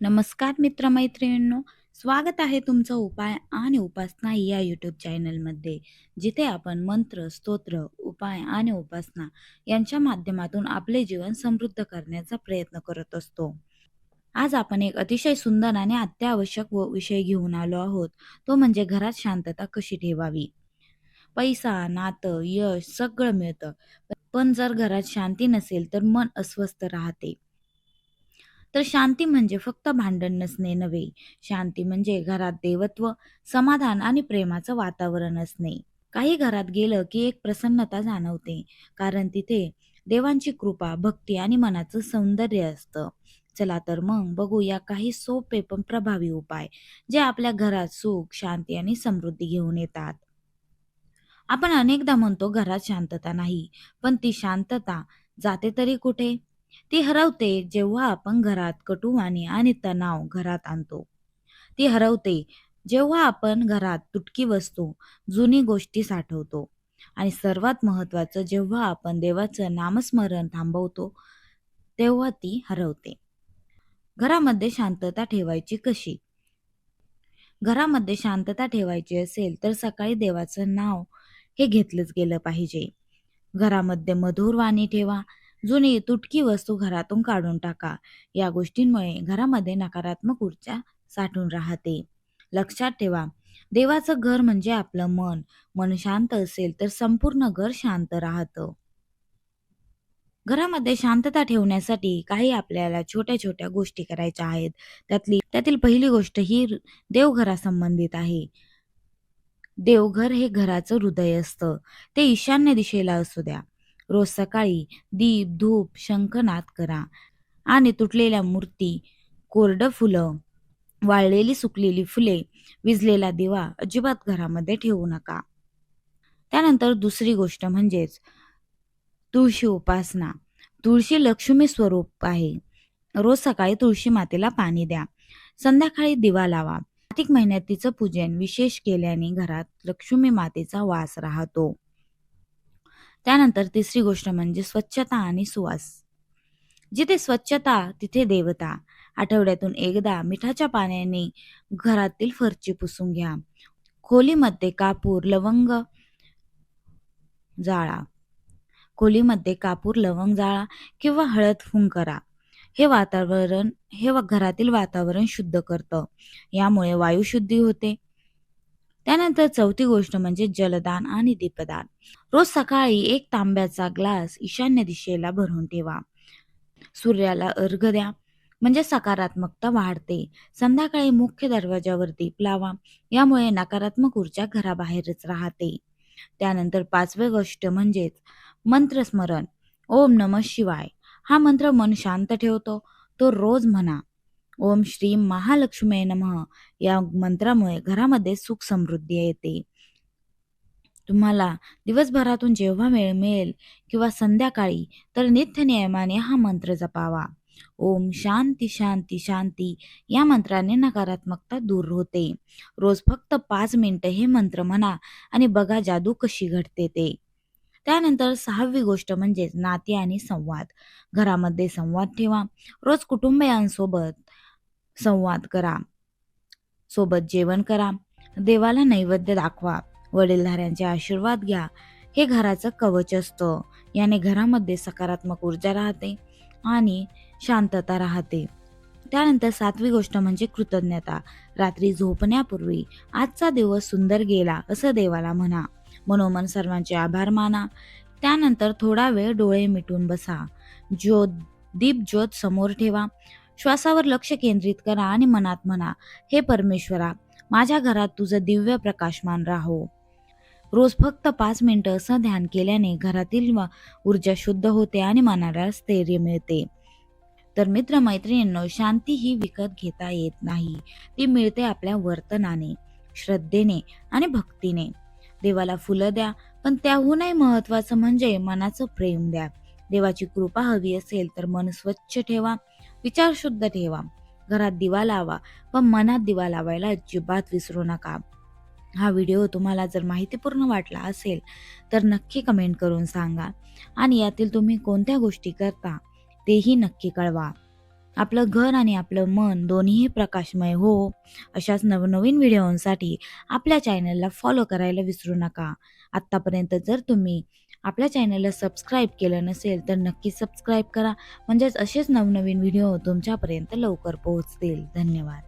नमस्कार मित्रमैत्रिणींनो स्वागत आहे तुमचं उपाय आणि उपासना या यूट्यूब चॅनलमध्ये जिथे आपण मंत्र स्तोत्र उपाय आणि उपासना यांच्या माध्यमातून आपले जीवन समृद्ध करण्याचा प्रयत्न करत असतो. आज आपण एक अतिशय सुंदर आणि अत्यावश्यक व विषय घेऊन आलो आहोत तो म्हणजे घरात शांतता कशी ठेवावी? पैसा नातं यश सगळं मिळतं पण जर घरात शांती नसेल तर मन अस्वस्थ राहते. तर शांती म्हणजे फक्त भांडण नसणे नव्हे. शांती म्हणजे घरात देवत्व समाधान आणि प्रेमाचं वातावरण असणे. काही घरात गेलं की एक प्रसन्नता जाणवते कारण तिथे देवांची कृपा भक्ती आणि मनाचं सौंदर्य असतं. चला तर मग बघूया काही सोपे पण प्रभावी उपाय जे आपल्या घरात सुख शांती आणि समृद्धी घेऊन येतात. आपण अनेकदा म्हणतो घरात शांतता नाही पण ती शांतता जाते तरी कुठे? ती हरवते जेव्हा आपण घरात कटुवाणी आणि तणाव घरात आणतो. ती हरवते जेव्हा आपण घरात तुटकी वस्तू जुनी गोष्टी साठवतो. आणि सर्वात महत्वाचं जेव्हा आपण देवाचं नामस्मरण थांबवतो तेव्हा ती हरवते. घरामध्ये शांतता ठेवायची कशी? घरामध्ये शांतता ठेवायची असेल तर सकाळी देवाचं नाव हे घेतलंच गेलं पाहिजे. घरामध्ये मधुर वाणी ठेवा जुनी तुटकी वस्तू घरातून काढून टाका. या गोष्टींमुळे घरामध्ये नकारात्मक ऊर्जा साठून राहते. लक्षात ठेवा देवाचं घर म्हणजे आपलं मन. मन शांत असेल तर संपूर्ण घर शांत राहतं. घरामध्ये शांतता ठेवण्यासाठी काही आपल्याला छोट्या छोट्या गोष्टी करायच्या आहेत. त्यातली त्यातील पहिली गोष्ट ही देवघरासंबंधित आहे. देवघर हे घराचं हृदय असतं. ते ईशान्य दिशेला असू द्या. रोज सकाळी दीप धूप शंखनाद करा. आणि तुटलेल्या मूर्ती कोरडं फुलं वाळलेली सुकलेली फुले विजलेला दिवा अजिबात घरामध्ये ठेवू नका. त्यानंतर दुसरी गोष्ट म्हणजेच तुळशी उपासना. तुळशी लक्ष्मी स्वरूप आहे. रोज सकाळी तुळशी मातेला पाणी द्या. संध्याकाळी दिवा लावा. कार्तिक महिन्यात तिचं पूजन विशेष केल्याने घरात लक्ष्मी मातेचा वास राहतो. त्यानंतर तिसरी गोष्ट म्हणजे स्वच्छता आणि सुवास. जिथे स्वच्छता तिथे देवता. आठवड्यातून एकदा मिठाच्या पाण्याने घरातील फरची पुसून घ्या. खोलीमध्ये कापूर लवंग जाळा. खोलीमध्ये कापूर लवंग जाळा किंवा हळद फुंग करा. हे वातावरण हे घरातील वातावरण शुद्ध करतं. यामुळे वायुशुद्धी होते. त्यानंतर चौथी गोष्ट म्हणजे जलदान आणि दीपदान. रोज सकाळी एक तांब्याचा ग्लास ईशान्य दिशेला भरून ठेवा. सूर्याला अर्घ द्या. म्हणजे सकारात्मकता वाढते. संध्याकाळी मुख्य दरवाजावर दीप लावा. यामुळे नकारात्मक ऊर्जा घराबाहेरच राहते. त्यानंतर पाचवी गोष्ट म्हणजेच मंत्रस्मरण. ओम नम शिवाय. हा मंत्र मन शांत ठेवतो. तो रोज म्हणा. ओम श्री महालक्ष्मी नमः. या मंत्रामुळे घरामध्ये सुख समृद्धी येते. तुम्हाला दिवसभरातून जेव्हा वेळ मिळेल किंवा संध्याकाळी तर नित्य नियमाने हा मंत्र जपावा. ओम शांती शांती शांती. या मंत्राने नकारात्मकता दूर होते. रोज फक्त पाच मिनिटं हे मंत्र म्हणा आणि बघा जादू कशी घडते ते. त्यानंतर सहावी गोष्ट म्हणजे नाते आणि संवाद. घरामध्ये संवाद ठेवा. रोज कुटुंबियांसोबत संवाद करा. सोबत जेवण करा. देवाला नैवेद्य दाखवा. वडीलधाऱ्यांचे आशीर्वाद घ्या. हे घराचं कवच असतं. याने घरामध्ये सकारात्मक ऊर्जा राहते आणि शांतता राहते. त्यानंतर सातवी गोष्ट म्हणजे कृतज्ञता. रात्री झोपण्यापूर्वी आजचा दिवस सुंदर गेला असं देवाला म्हणा. मनोमन सर्वांचे आभार माना. त्यानंतर थोडा वेळ डोळे मिटून बसा. ज्योत दीप ज्योत समोर ठेवा. श्वासावर लक्ष केंद्रित करा आणि मनात म्हणा हे परमेश्वरा माझ्या घरात तुझं दिव्य प्रकाशमान राहो. रोज फक्त पाच मिनिटं असं ध्यान केल्याने घरातील ऊर्जा शुद्ध होते आणि मनाला स्थैर्य मिळते. तर मित्र मैत्रिणींना शांती ही विकत घेता येत नाही. ती मिळते आपल्या वर्तनाने श्रद्धेने आणि भक्तीने. देवाला फुलं द्या पण त्याहूनही महत्वाचं म्हणजे मनाचं प्रेम द्या. देवाची कृपा हवी असेल तर मन स्वच्छ ठेवा विचार शुद्ध ठेवा. घरात दिवा लावा पण मनात दिवा लावायला अजिबात विसरू नका. हा व्हिडिओ तुम्हाला जर माहितीपूर्ण वाटला असेल तर नक्की कमेंट करून सांगा. आणि यातील तुम्ही कोणत्या गोष्टी करता तेही नक्की कळवा. आपलं घर आणि आपलं मन दोन्हीही प्रकाशमय हो अशाच नवनवीन व्हिडिओंसाठी आपल्या चॅनलला फॉलो करायला विसरू नका. आत्तापर्यंत जर तुम्ही आपल्या चॅनलला सबस्क्राईब केलं नसेल तर नक्की सबस्क्राईब करा. म्हणजेच असेच नवनवीन व्हिडिओ तुमच्यापर्यंत लवकर पोहोचतील. धन्यवाद.